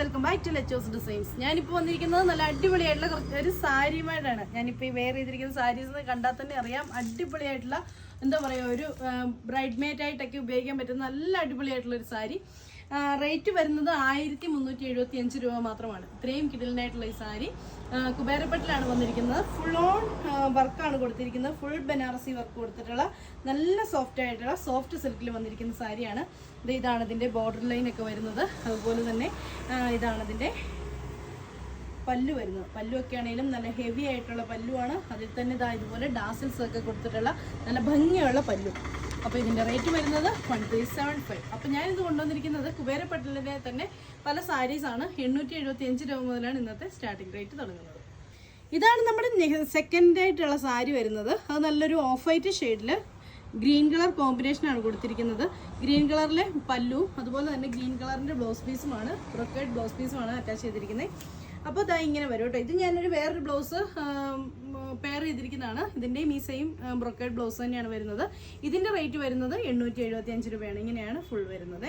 Welcome back to Lechos designs ഞാനിപ്പോൾ വന്നിരിക്കുന്നത് നല്ല അടിപൊളിയായിട്ടുള്ള കുറച്ച് ഒരു സാരിയുമായിട്ടാണ്. ഞാനിപ്പോൾ ഈ വെയർ ചെയ്തിരിക്കുന്ന സാരീസ് കണ്ടാൽ തന്നെ അറിയാം. അടിപൊളിയായിട്ടുള്ള എന്താ പറയുക ഒരു ബ്രൈഡ് മേറ്റ് ആയിട്ടൊക്കെ ഉപയോഗിക്കാൻ പറ്റുന്ന നല്ല അടിപൊളിയായിട്ടുള്ള ഒരു സാരി. റേറ്റ് വരുന്നത് ആയിരത്തി മുന്നൂറ്റി എഴുപത്തി അഞ്ച് രൂപ മാത്രമാണ്. ഇത്രയും കിടലിനായിട്ടുള്ള ഈ സാരി. കുബേരപ്പെട്ടിലാണ് വന്നിരിക്കുന്നത്. ഫുൾ ഓൺ വർക്കാണ് കൊടുത്തിരിക്കുന്നത്. ഫുൾ ബനാറസി വർക്ക് കൊടുത്തിട്ടുള്ള നല്ല സോഫ്റ്റ് ആയിട്ടുള്ള സോഫ്റ്റ് സിൽക്കിൽ വന്നിരിക്കുന്ന സാരിയാണ്. ഇത് ഇതാണ് ഇതിന്റെ ബോർഡർ ലൈൻ ഒക്കെ വരുന്നത്. അതുപോലെ തന്നെ ഇതാണ് ഇതിന്റെ പല്ലു വരുന്നത്. പല്ലു ഒക്കെ ആണെങ്കിലും നല്ല ഹെവി ആയിട്ടുള്ള പല്ലുവാണ്. അതിൽ തന്നെ ഇതാ ഇതുപോലെ ഡാസിൽസ് ഒക്കെ കൊടുത്തിട്ടുള്ള നല്ല ഭംഗിയുള്ള പല്ലു. അപ്പോൾ ഇതിന്റെ റേറ്റ് വരുന്നത് വൺ ത്രീ സെവൻ ഫൈവ് അപ്പോൾ ഞാനിത് കൊണ്ടുവന്നിരിക്കുന്നത് കുബേരപ്പട്ടലിന്റെ തന്നെ പല സാരീസാണ് എണ്ണൂറ്റി എഴുപത്തി അഞ്ച് രൂപ മുതലാണ് ഇന്നത്തെ സ്റ്റാർട്ടിംഗ് റേറ്റ് തുടങ്ങുന്നത്. ഇതാണ് നമ്മുടെ സെക്കൻഡ് ആയിട്ടുള്ള സാരി വരുന്നത്. അത് നല്ലൊരു ഓഫ് വൈറ്റ് ഷെയ്ഡിൽ ഗ്രീൻ കളർ കോമ്പിനേഷനാണ് കൊടുത്തിരിക്കുന്നത്. ഗ്രീൻ കളറിലെ പല്ലു അതുപോലെ തന്നെ ഗ്രീൻ കളറിന്റെ ബ്ലൗസ് പീസുമാണ് ബ്രൊക്കേഡ് ബ്ലൗസ് പീസുമാണ് അറ്റാച്ച് ചെയ്തിരിക്കുന്നത്. അപ്പോൾ ഇതാ ഇങ്ങനെ വരും കേട്ടോ. ഇത് ഞാനൊരു വേറൊരു ബ്ലൗസ് പെയർ ചെയ്തിരിക്കുന്നതാണ്. ഇതിന്റെയും ഈ സെയിം ബ്രൊക്കേഡ് ബ്ലൗസ് തന്നെയാണ് വരുന്നത്. ഇതിന്റെ റേറ്റ് വരുന്നത് എണ്ണൂറ്റി എഴുപത്തി അഞ്ച് രൂപയാണ്. ഇങ്ങനെയാണ് ഫുൾ വരുന്നത്.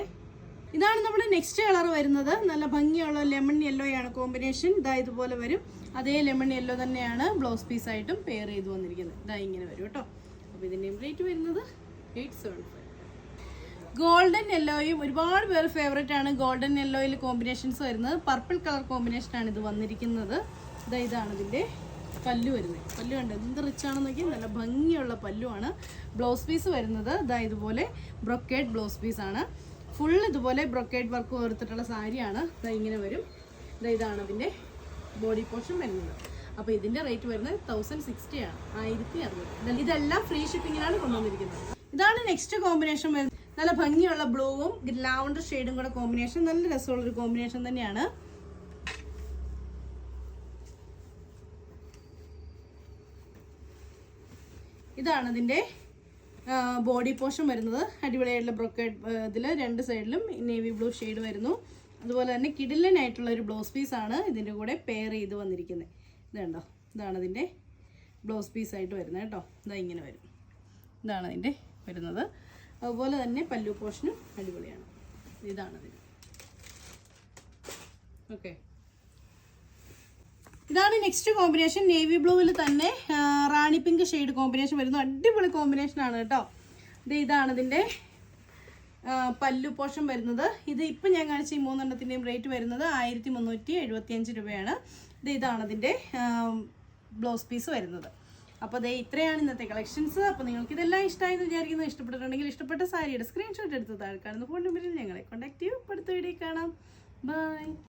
ഇതാണ് നമ്മുടെ നെക്സ്റ്റ് കളർ വരുന്നത്. നല്ല ഭംഗിയുള്ള ലെമൺ യെല്ലോയാണ് കോമ്പിനേഷൻ ഇതാ ഇതുപോലെ വരും. അതേ ലെമൺ യെല്ലോ തന്നെയാണ് ബ്ലൗസ് പീസായിട്ടും പെയർ ചെയ്ത് വന്നിരിക്കുന്നത്. ഇതാ ഇങ്ങനെ വരും കേട്ടോ. അപ്പോൾ ഇതിന്റെയും റേറ്റ് വരുന്നത് എയ്റ്റ് സെവൻ ഫൈവ്. ഗോൾഡൻ യെല്ലോയും ഒരുപാട് പേർ ഫേവറേറ്റ് ആണ്. ഗോൾഡൻ യെല്ലോയിൽ കോമ്പിനേഷൻസ് വരുന്നത്. പർപ്പിൾ കളർ കോമ്പിനേഷൻ ആണ് ഇത് വന്നിരിക്കുന്നത്. ഇതാ ഇതാണ് ഇതിന്റെ പല്ലു വരുന്നത്. പല്ലു കണ്ട്? എന്ത് റിച്ച് ആണെന്ന് നോക്കി നല്ല ഭംഗിയുള്ള പല്ലുവാണ്. ബ്ലൗസ് പീസ് വരുന്നത്. ഇതാ ഇതുപോലെ ബ്രൊക്കേഡ് ബ്ലൗസ് പീസ് ആണ്. ഫുൾ ഇതുപോലെ ബ്രൊക്കേഡ് വർക്ക് കൊടുത്തിട്ടുള്ള സാരിയാണ്. ഇതാ ഇങ്ങനെ വരും. ഇതാ ഇതാണ് അതിന്റെ ബോഡി പോർഷൻ വരുന്നത്. അപ്പോൾ ഇതിന്റെ റേറ്റ് വരുന്നത് തൗസൻഡ് സിക്സ്റ്റി ആണ്. ആയിരത്തി അറുപത് ഇതെല്ലാം ഫ്രീ ഷിപ്പിങ്ങിലാണ് കൊണ്ടുവന്നിരിക്കുന്നത്. ഇതാണ് നെക്സ്റ്റ് കോമ്പിനേഷൻ വരുന്നത്. നല്ല ഭംഗിയുള്ള ബ്ലൂവും ലാവണ്ടർ ഷെയ്ഡും കൂടെ കോമ്പിനേഷൻ. നല്ല രസമുള്ള ഒരു കോമ്പിനേഷൻ തന്നെയാണ്. ഇതാണ് ഇതിന്റെ ബോഡി പോർഷൻ വരുന്നത്. അടിപൊളിയായിട്ടുള്ള ബ്രൊക്കേഡ് ഇതിൽ രണ്ട് സൈഡിലും നേവി ബ്ലൂ ഷെയ്ഡ് വരുന്നു. അതുപോലെ തന്നെ കിഡിലനായിട്ടുള്ള ഒരു ബ്ലൗസ് പീസാണ് ഇതിന്റെ കൂടെ പെയർ ചെയ്ത് വന്നിരിക്കുന്നത് ഇതുണ്ടോ ഇതാണ് ഇതിന്റെ ബ്ലൗസ് പീസായിട്ട് വരുന്നത് കേട്ടോ. ഇതാ ഇങ്ങനെ വരും. ഇതാണ് അതിന്റെ വരുന്നത്. അതുപോലെ തന്നെ പല്ലു പോഷനും അടിപൊളിയാണ്. ഇതാണ് അതിന് ഓക്കെ ഇതാണ് നെക്സ്റ്റ് കോമ്പിനേഷൻ നേവി ബ്ലൂവിൽ തന്നെ റാണി പിങ്ക് ഷെയ്ഡ് കോമ്പിനേഷൻ വരുന്നു. അടിപൊളി കോമ്പിനേഷൻ ആണ് കേട്ടോ. ഇത് ഇതാണ് ഇതിന്റെ പല്ലു പോഷൻ വരുന്നത്. ഇത് ഇപ്പം ഞാൻ കാണിച്ച ഈ മൂന്നെണ്ണത്തിന്റെയും റേറ്റ് വരുന്നത് ആയിരത്തി മുന്നൂറ്റി എഴുപത്തിയഞ്ച് രൂപയാണ്. ഇത് ഇതാണ് ഇതിന്റെ ബ്ലൗസ് പീസ് വരുന്നത്. അപ്പോൾ ദേ ഇത്രയാണ് ഇന്നത്തെ കളക്ഷൻസ് അപ്പോൾ നിങ്ങൾക്ക് ഇതെല്ലാം ഇഷ്ടമായി എന്ന് വിചാരിക്കുന്നു. ഇഷ്ടപ്പെട്ടിട്ടുണ്ടെങ്കിൽ ഇഷ്ടപ്പെട്ട സാരിയുടെ സ്ക്രീൻഷോട്ട് എടുത്ത് താഴെ കാണുന്ന ഫോൺ നമ്പറിൽ ഞങ്ങളെ കോൺടാക്ട് ചെയ്യും. അടുത്ത വീഡിയോ കാണാം. ബൈ